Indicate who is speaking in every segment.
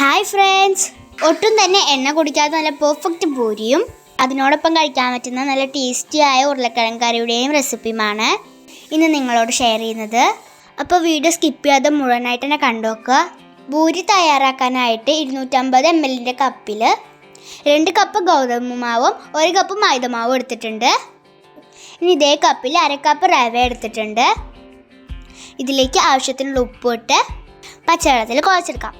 Speaker 1: Hi friends ഒട്ടും തന്നെ എണ്ണ കുടിക്കാത്ത നല്ല പെർഫെക്റ്റ് പൂരിയും അതിനോടൊപ്പം കഴിക്കാൻ പറ്റുന്ന നല്ല ടേസ്റ്റിയായ ഉരുളക്കിഴങ്ങ് കറിയുടെയും റെസിപ്പിയുമാണ് ഇന്ന് നിങ്ങളോട് ഷെയർ ചെയ്യുന്നത്. അപ്പോൾ വീഡിയോ സ്കിപ്പ് ചെയ്യാതെ മുഴുവനായിട്ട് തന്നെ കണ്ടുനോക്കുക പൂരി തയ്യാറാക്കാനായിട്ട് ഇരുന്നൂറ്റമ്പത് എം എല്ലിന്റെ കപ്പിൽ രണ്ട് കപ്പ് ഗോതമ്പ് മാവും ഒരു കപ്പ് മൈദമാവും എടുത്തിട്ടുണ്ട്. ഇനി ഇതേ കപ്പിൽ അര കപ്പ് റവ എടുത്തിട്ടുണ്ട്. ഇതിലേക്ക് ആവശ്യത്തിനുള്ള ഉപ്പ് ഇട്ട് പച്ചവെള്ളത്തിൽ കുഴച്ചെടുക്കാം.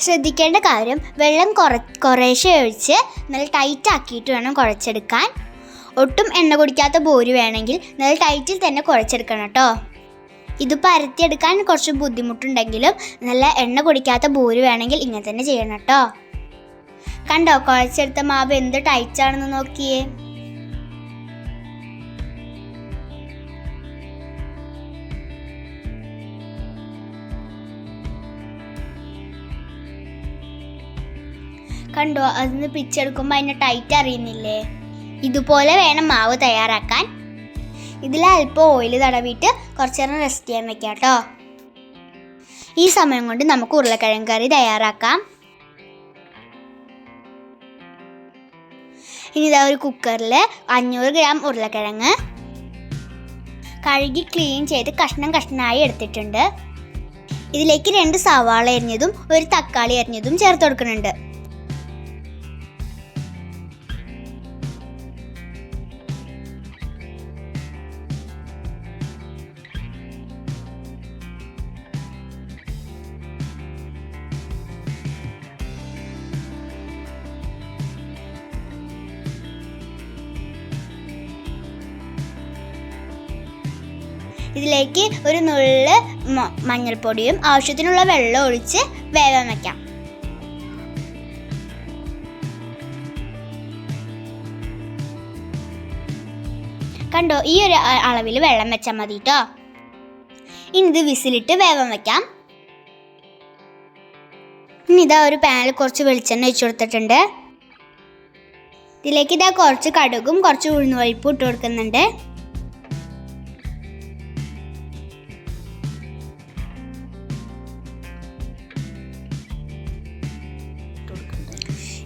Speaker 1: ശ്രദ്ധിക്കേണ്ട കാര്യം വെള്ളം കുറ കുറേശ്ശെ ഒഴിച്ച് നല്ല ടൈറ്റ് ആക്കിയിട്ട് വേണം കുഴച്ചെടുക്കാൻ. ഒട്ടും എണ്ണ കുടിക്കാത്ത ബോരി വേണമെങ്കിൽ നല്ല ടൈറ്റിൽ തന്നെ കുഴച്ചെടുക്കണം കേട്ടോ. ഇത് പരത്തിയെടുക്കാൻ കുറച്ച് ബുദ്ധിമുട്ടുണ്ടെങ്കിലും നല്ല എണ്ണ കുടിക്കാത്ത ബോരി വേണമെങ്കിൽ ഇങ്ങനെ തന്നെ ചെയ്യണം കേട്ടോ. കണ്ടോ കുഴച്ചെടുത്ത മാവ് എന്ത് ടൈറ്റാണെന്ന് നോക്കിയേ. കണ്ടോ? അതിന് പിച്ചെടുക്കുമ്പോൾ അതിനെ ടൈറ്റ് അറിയുന്നില്ലേ? ഇതുപോലെ വേണം മാവ് തയ്യാറാക്കാൻ. ഇതിൽ അല്പം ഓയിൽ തടവിയിട്ട് കുറച്ച് നേരം റെസ്റ്റ് ചെയ്യാൻ വെക്കാം കേട്ടോ. ഈ സമയം കൊണ്ട് നമുക്ക് ഉരുളക്കിഴങ്ങ് കറി തയ്യാറാക്കാം. ഇനി ഇതാ ഒരു കുക്കറിൽ അഞ്ഞൂറ് ഗ്രാം ഉരുളക്കിഴങ്ങ്. കഴുകി ക്ലീൻ ചെയ്ത് കഷ്ണം കഷ്ണമായി എടുത്തിട്ടുണ്ട്. ഇതിലേക്ക് രണ്ട് സവാള എരിഞ്ഞതും ഒരു തക്കാളി എരിഞ്ഞതും ചേർത്ത് കൊടുക്കുന്നുണ്ട്. ഇതിലേക്ക് ഒരു നുള്ള് മഞ്ഞൾപ്പൊടിയും ആവശ്യത്തിനുള്ള വെള്ളം ഒഴിച്ച് വേവാൻ വയ്ക്കാം കണ്ടോ ഈ ഒരു അളവിൽ വെള്ളം വെച്ചാൽ മതി കേട്ടോ ഇനി ഇത് വിസിലിട്ട് വേവാൻ വയ്ക്കാം ഇനി ഇതാ ഒരു പാനിൽ കുറച്ച് വെളിച്ചെണ്ണ ഒഴിച്ചു കൊടുത്തിട്ടുണ്ട്. ഇതിലേക്ക് ഇതാ കുറച്ച് കടുകും കുറച്ച് ഉഴുന്നുവഴിപ്പും ഇട്ട് കൊടുക്കുന്നുണ്ട്.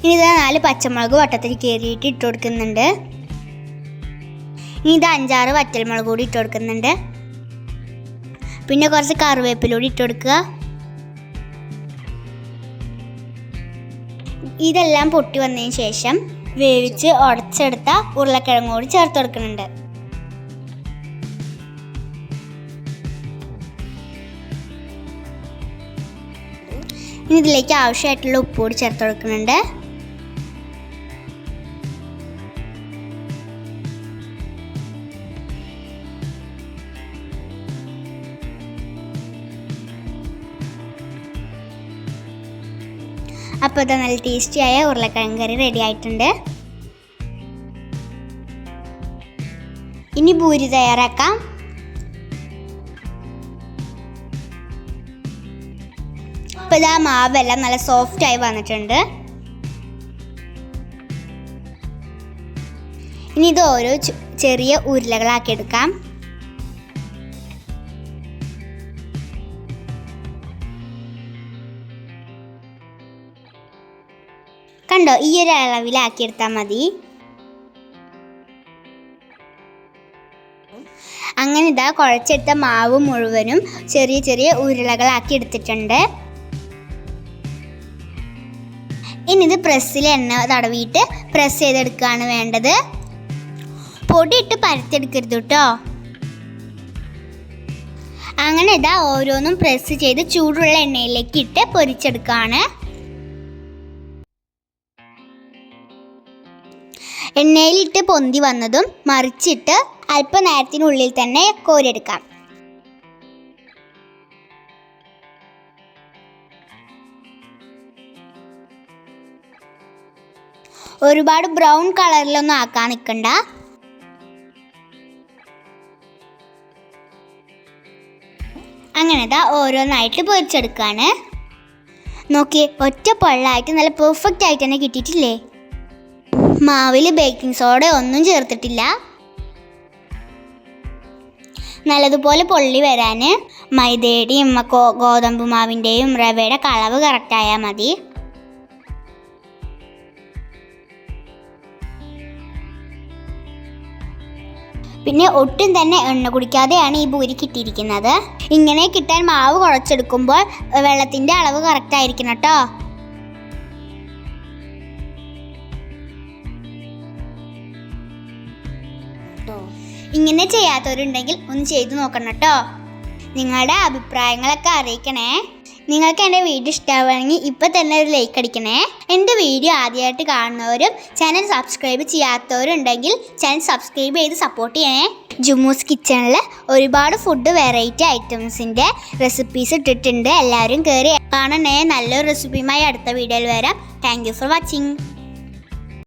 Speaker 1: ഇനി ഇതാ നാല് പച്ചമുളക് വട്ടത്തിൽ കയറിയിട്ട് ഇട്ട് കൊടുക്കുന്നുണ്ട്. ഇനി ഇത് അഞ്ചാറ് വറ്റൽമുളക് കൂടി ഇട്ട് കൊടുക്കുന്നുണ്ട്. പിന്നെ കുറച്ച് കറിവേപ്പിലൂടി ഇട്ട് കൊടുക്കുക. ഇതെല്ലാം പൊട്ടി വന്നതിന് ശേഷം വേവിച്ച് ഉടച്ചെടുത്ത ഉരുളക്കിഴങ്ങ് കൂടി ചേർത്ത് കൊടുക്കുന്നുണ്ട്. ഇനി ഇതിലേക്ക് ആവശ്യമായിട്ടുള്ള ഉപ്പ് കൂടി ചേർത്ത് കൊടുക്കുന്നുണ്ട്. അപ്പോൾ ഇത് നല്ല ടേസ്റ്റിയായ ഉരുളക്കിഴങ്ങ് കറി റെഡി ആയിട്ടുണ്ട്. ഇനി പൂരി തയ്യാറാക്കാം. അപ്പോൾ ഇതാ മാവെല്ലാം നല്ല സോഫ്റ്റ് ആയി വന്നിട്ടുണ്ട്. ഇനി ഇത് ഓരോ ചെറിയ ഉരുളകളാക്കി എടുക്കാം. കണ്ടോ ഈ ഒരു അളവിലാക്കി എടുത്താൽ മതി. അങ്ങനെ ഇതാ കുഴച്ചെടുത്ത മാവ് മുഴുവനും ചെറിയ ചെറിയ ഉരുളകളാക്കി എടുത്തിട്ടുണ്ട് ഇനി ഇത് പ്രസ്സിൽ എണ്ണ തടവിയിട്ട് പ്രസ് ചെയ്തെടുക്കുകയാണ് വേണ്ടത്. പൊടിയിട്ട് പരത്തെടുക്കരുത് കേട്ടോ അങ്ങനെ ഇതാ ഓരോന്നും പ്രസ് ചെയ്ത് ചൂടുള്ള എണ്ണയിലേക്ക് ഇട്ട് പൊരിച്ചെടുക്കുകയാണ്. എണ്ണയിലിട്ട് പൊന്തി വന്നതും മറിച്ചിട്ട് അല്പനേരത്തിനുള്ളിൽ തന്നെ കോരെടുക്കാം. ഒരുപാട് ബ്രൗൺ കളറിലൊന്നും ആക്കാൻ നിൽക്കണ്ട. അങ്ങനെ ദാ ഓരോന്നായിട്ട് പൊരിച്ചെടുക്കാണ്. നോക്കി ഒറ്റ പൊള്ളായിട്ട് നല്ല പെർഫെക്റ്റ് ആയിട്ട് തന്നെ കിട്ടിയിട്ടില്ലേ? മാവിൽ ബേക്കിംഗ് സോഡ ഒന്നും ചേർത്തിട്ടില്ല. നല്ലതുപോലെ പൊള്ളി വരാൻ മൈദയുടെയും ഗോതമ്പ് മാവിന്റെയും റവയുടെ കളവ് കറക്റ്റായാൽ മതി. പിന്നെ ഒട്ടും തന്നെ എണ്ണ കുടിക്കാതെയാണ് ഈ പൂരി കിട്ടിയിരിക്കുന്നത്. ഇങ്ങനെ കിട്ടാൻ മാവ് കുഴച്ചെടുക്കുമ്പോൾ വെള്ളത്തിന്റെ അളവ് കറക്റ്റ് ആയിരിക്കണം കേട്ടോ. ഇങ്ങനെ ചെയ്യാത്തവരുണ്ടെങ്കിൽ ഒന്ന് ചെയ്തു നോക്കണം കേട്ടോ. നിങ്ങളുടെ അഭിപ്രായങ്ങളൊക്കെ അറിയിക്കണേ. നിങ്ങൾക്ക് എന്റെ വീഡിയോ ഇഷ്ടമാവുകയാണെങ്കിൽ ഇപ്പം തന്നെ ഒരു ലൈക്ക് അടിക്കണേ. എന്റെ വീഡിയോ ആദ്യമായിട്ട് കാണുന്നവരും ചാനൽ സബ്സ്ക്രൈബ് ചെയ്യാത്തവരുണ്ടെങ്കിൽ ചാനൽ സബ്സ്ക്രൈബ് ചെയ്ത് സപ്പോർട്ട് ചെയ്യണേ. ജുമൂസ് കിച്ചണിൽ ഒരുപാട് ഫുഡ് വെറൈറ്റി ഐറ്റംസിന്റെ റെസിപ്പീസ് ഇട്ടിട്ടുണ്ട്. എല്ലാവരും കയറി കാണണേ. നല്ലൊരു റെസിപ്പിയുമായി അടുത്ത വീഡിയോയിൽ വരാം. Thank for watching